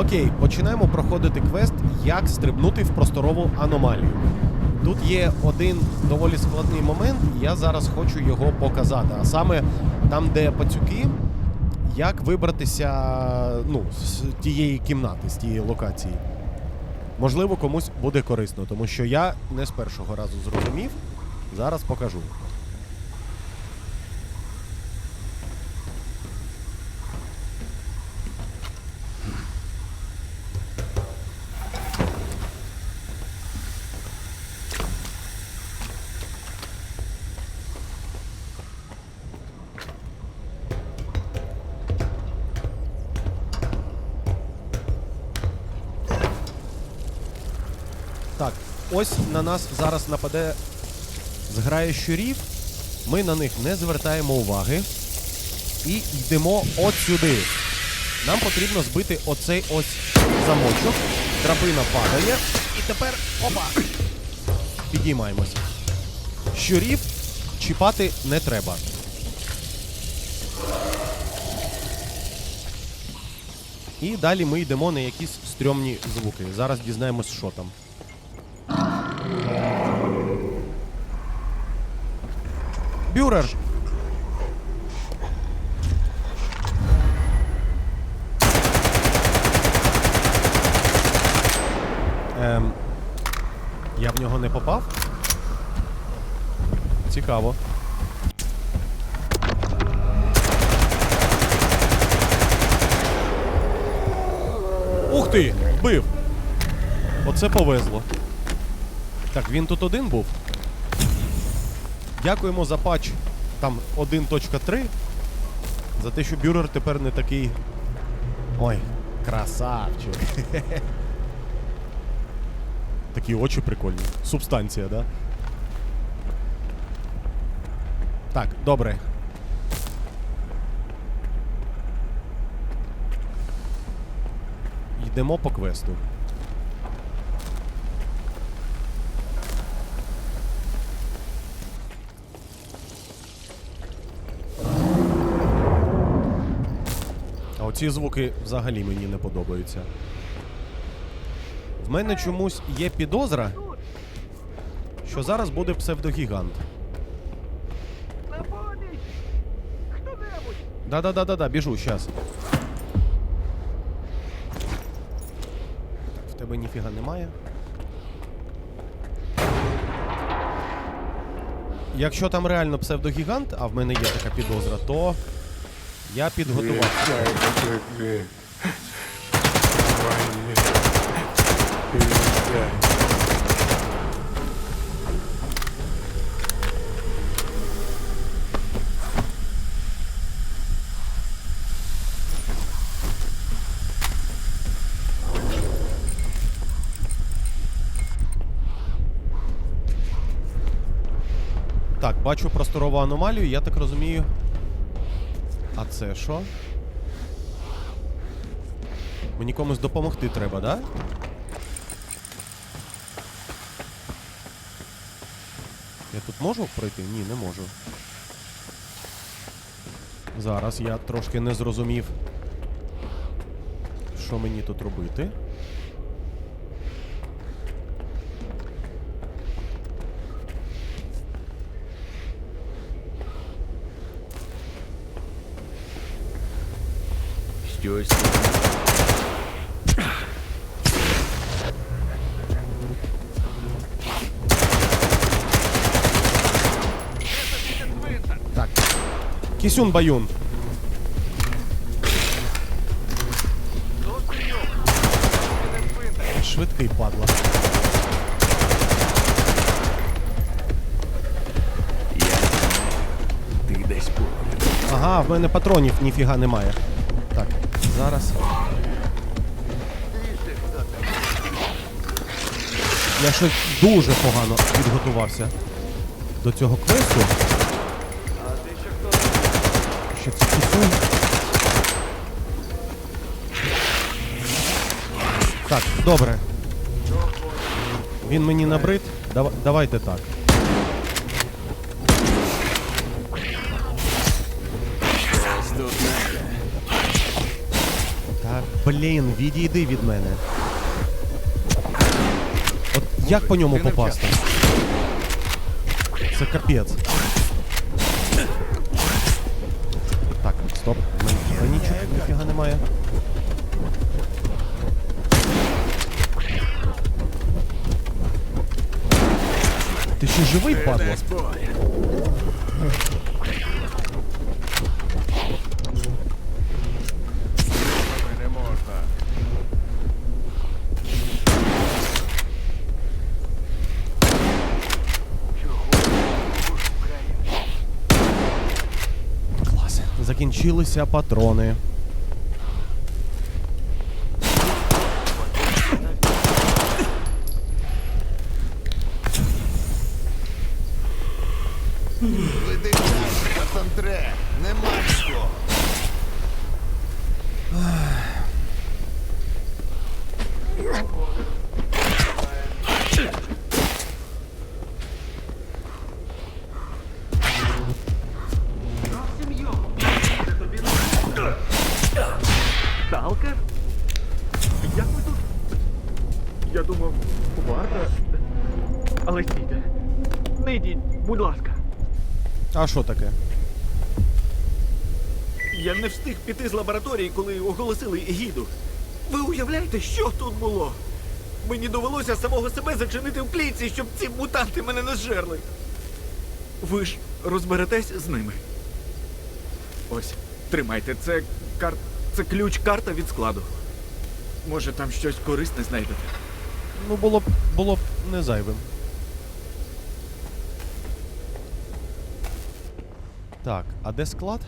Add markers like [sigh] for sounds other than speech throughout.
Окей, починаємо проходити квест, як стрибнути в просторову аномалію. Тут є один доволі складний момент, і я зараз хочу його показати. А саме там, де пацюки, як вибратися ну, з тієї кімнати, з тієї локації. Можливо, комусь буде корисно, тому що я не з першого разу зрозумів. Зараз покажу. Так, ось на нас зараз нападе зграє щурів. Ми на них не звертаємо уваги. І йдемо от. Нам потрібно збити оцей ось замочок. Драбина падає. І тепер опа! Підіймаємося. Щурів чіпати не треба. І далі ми йдемо на якісь стрьомні звуки. Зараз дізнаємось, що там. Бюрер! Ем, я в нього не попав? Цікаво. Ух ти! Бив! Оце повезло. Так, він тут один був. Дякуємо за патч там 1.3. За те, що бюрер тепер не такий. Ой, красавчик. [laughs] Такі очі прикольні. Субстанція, да? Так, добре. Йдемо по квесту. А оці звуки взагалі мені не подобаються. В мене чомусь є підозра, що зараз буде псевдогігант. Да-да-да-да-да, біжу, щас. В тебе ніфіга немає. Якщо там реально псевдогігант, а в мене є така підозра, то я підготувався. Так, бачу просторову аномалію, я так розумію. А це що? Мені комусь допомогти треба, да? Я тут можу пройти? Ні, не можу. Зараз я трошки не зрозумів, що мені тут робити. Щось. Так. Кісюн Баюн. Швидкий падла. Я. Ти десь поряд. Ага, в мене патронів ніфіга немає. Зараз. Я щось дуже погано підготувався до цього квесту. Що це кісюн? Так, добре. Він мені набрид. Давайте так. Блін, відійди від мене. От як по ньому попасти? Це капець. Так, стоп. в мене Панічок ніфіга немає. Ти ще живий, падло? Десь поряд. Не можна. Клас. Закінчилися патрони. Веди час, Касандре, нема нічого. А що таке? Я не встиг піти з лабораторії, коли оголосили гіду. Ви уявляєте, що тут було? Мені довелося самого себе зачинити в клітці, щоб ці мутанти мене не зжерли. Ви ж розберетесь з ними. Ось, тримайте, це кар... це ключ-карта від складу. Може, там щось корисне знайдете. Ну, було б було б не зайвим. Так, а де склад?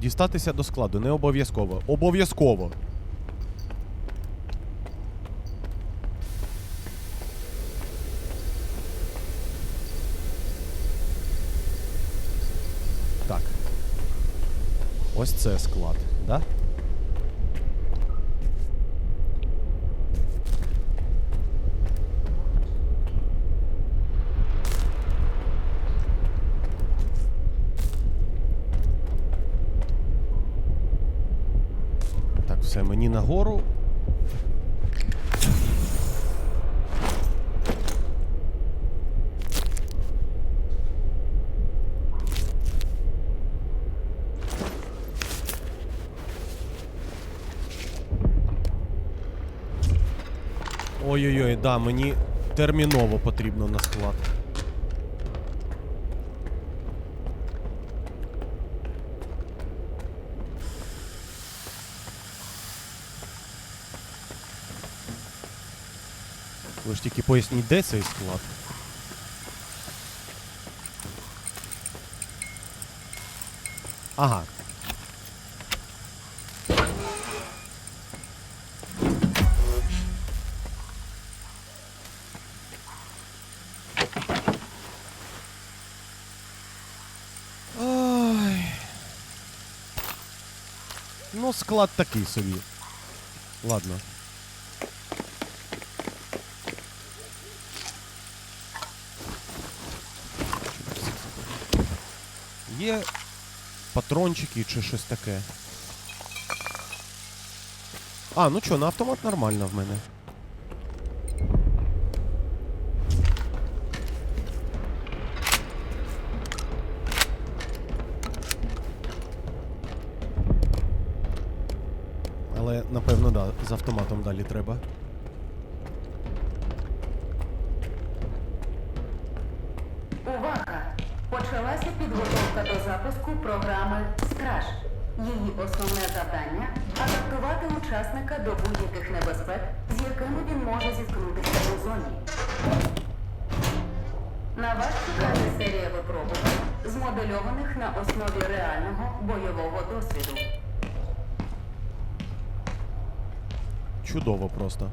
Дістатися до складу не обов'язково. Обов'язково. Так. Ось це склад, да? Так, все, мені нагору. Ой-ой-ой, да, мені терміново потрібно на склад. Тільки поясніть, де цей склад. Ага. Ой. Ну, склад такий собі. Ладно. Є патрончики чи щось таке. А, ну чо, на автомат нормально в мене. Але, напевно, да, з автоматом далі треба. Запуску програми Страж. Її основне завдання адаптувати учасника до будь-яких небезпек, з якими він може зіткнутися у зоні. На вас чекає серія випробувань, змодельованих на основі реального бойового досвіду. Чудово просто.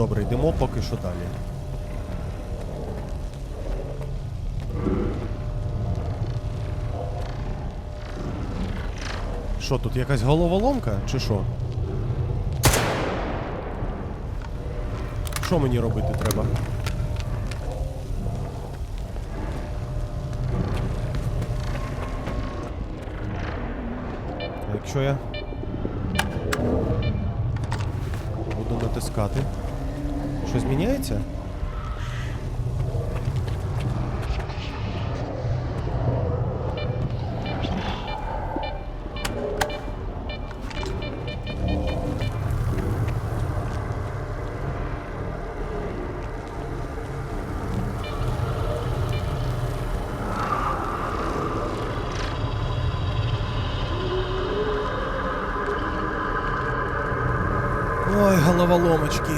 Добре, йдемо поки що далі. Що тут, якась головоломка чи що? Що мені робити треба? Якщо я буду натискати, щось зміняється? Ой, головоломочки.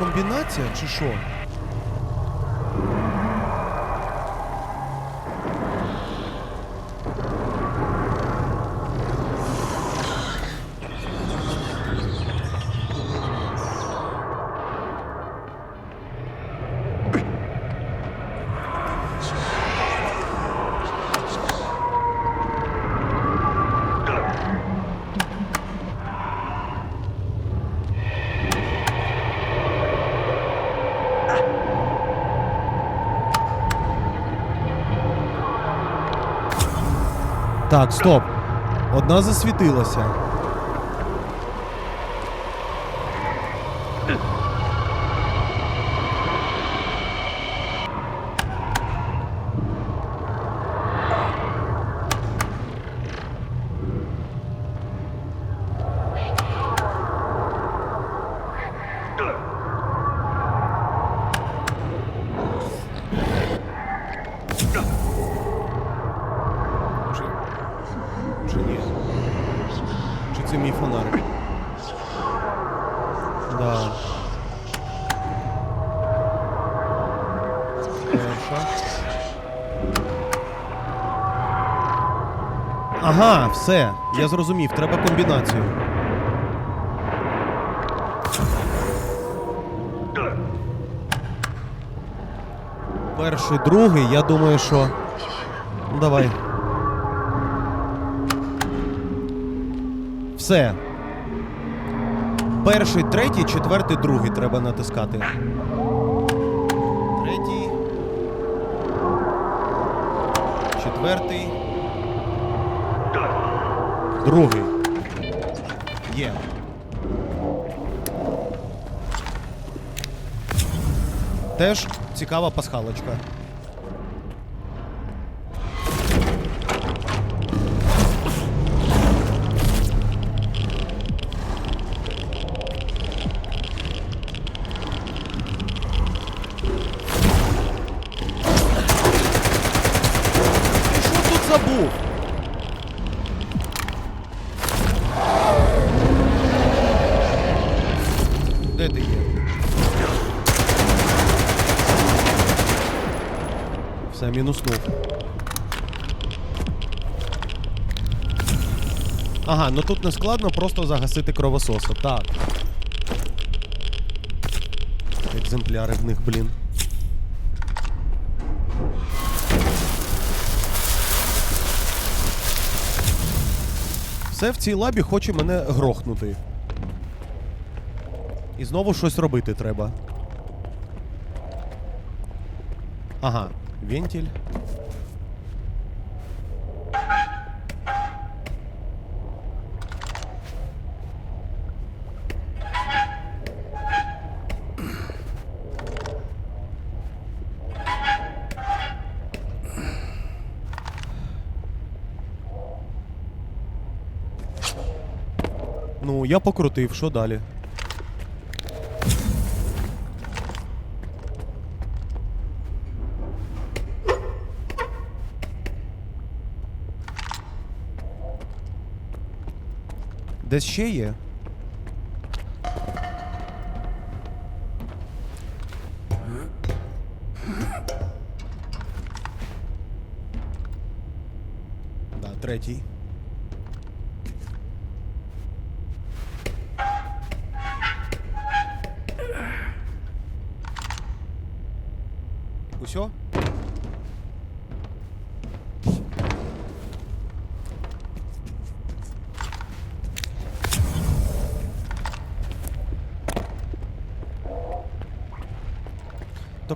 Комбінація чи що? Так, стоп. Одна засвітилася. Чи, чи ні? Чи це мій фонарик? Да. Перша. Ага, все. Я зрозумів, треба комбінацію. Перший, другий, я думаю, що. Давай. Все. Перший, третій, четвертий, другий треба натискати. Третій. Четвертий. Другий. Є. Теж цікава пасхалочка. Все, мінуснув. Ага, ну тут не складно просто загасити кровососа. Так. Екземпляри в них, блін. Все в цій лабі хоче мене грохнути. І знову щось робити треба. Ага, вентиль. Ну, я покрутив, що далі? Десь ще є? Да, третій. Усьо?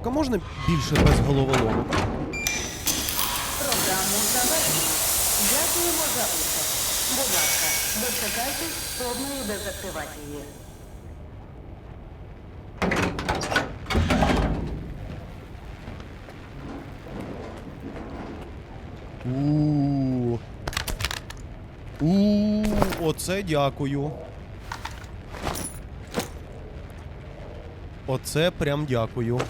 Тільки можна більше без головоломок? Програму завершено. Дякуємо за участь. Будь ласка, дочекайтесь повної дезактивації. У. У, оце дякую. Оце прям дякую.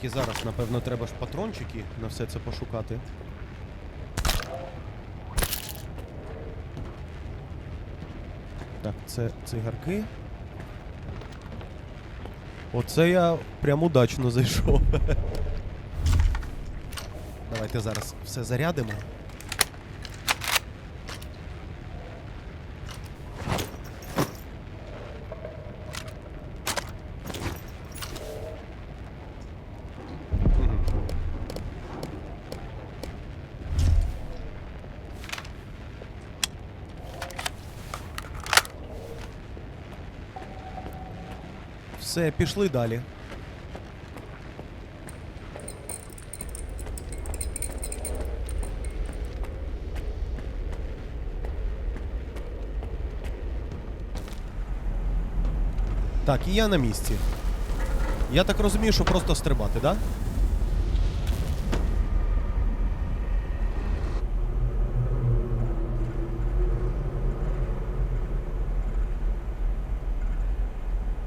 Тільки зараз, напевно, треба ж патрончики на все це пошукати. Так, це цигарки. Оце я прям удачно зайшов. [laughs] Давайте зараз все зарядимо. Все, пішли далі. Так, і я на місці. Я так розумію, що просто стрибати, да?